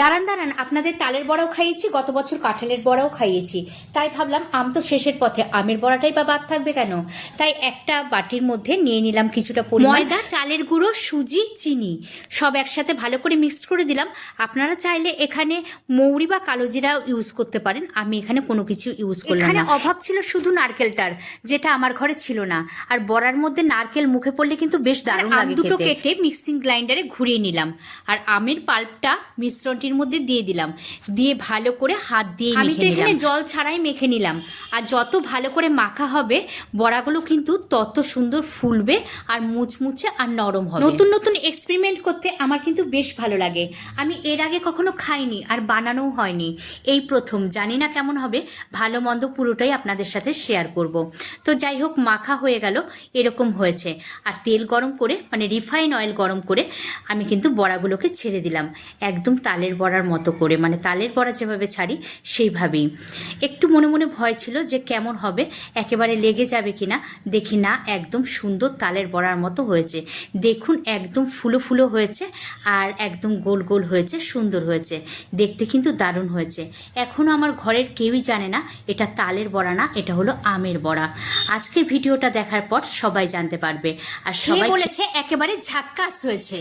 দাঁড়ান দাঁড়ান আপনাদের তালের বড়াও খাইয়েছি গত বছর কাঁঠালের বড়াও খাইয়েছি। তাই ভাবলাম আম তো শেষের পথে আমের বড়াটাই বা বাদ থাকবে কেন? তাই একটা বাটির মধ্যে নিয়ে নিলাম কিছুটা ময়দা চালের গুঁড়ো সুজি চিনি। সব একসাথে ভালো করে মিক্সড করে দিলাম। আপনারা চাইলে এখানে মৌরি বা কালো জিরা ইউজ করতে পারেন। আমি এখানে কোনো কিছু ইউজ করলাম এখানে অভাব ছিল শুধু নারকেলটার যেটা আমার ঘরে ছিল না। আর বড়ার মধ্যে নারকেল মুখে পড়লে কিন্তু বেশ দারুণ লাগে দুটো কেটে মিক্সিং গ্রাইন্ডারে ঘুরিয়ে নিলাম। আর আমের পাল্পটা মিশ্রণটির মধ্যে দিয়ে দিলাম। দিয়ে ভালো করে হাত দিয়ে আমি তো এখানে জল ছাড়াই মেখে নিলাম। আর যত ভালো করে মাখা হবে বড়াগুলো কিন্তু তত সুন্দর ফুলবে আর মুচমুচে আর নরম হবে। নতুন নতুন এক্সপেরিমেন্ট করতে আমার কিন্তু বেশ ভালো লাগে। আমি এর আগে কখনো খাইনি আর বানানোও হয়নি। এই প্রথম জানি না কেমন হবে ভালো মন্দ পুরোটাই আপনাদের সাথে শেয়ার করব। তো যাই হোক মাখা হয়ে গেল এরকম হয়েছে। আর তেল গরম করে মানে রিফাইন অয়েল গরম করে আমি কিন্তু বড়াগুলোকে ছেড়ে দিলাম। একদম তালের বড়ার মতো করে মানে তালের বড়া যেভাবে ছাড়ি সেইভাবেই। একটু মনে মনে ভয় ছিল যে কেমন হবে একেবারে লেগে যাবে কিনা দেখি না একদম সুন্দর তালের বড়ার মতো হয়েছে। দেখুন একদম ফুলো ফুলো হয়েছে আর একদম গোল গোল হয়েছে সুন্দর হয়েছে। দেখতে কিন্তু দারুণ হয়েছে। এখনও আমার ঘরের কেউই জানে না এটা তালের বড়া না এটা হলো আমের বড়া। আজকের ভিডিওটা দেখার পর সবাই জানতে পারবে। আর সবাই বলেছে একেবারে ঝাক্কাস হয়েছে?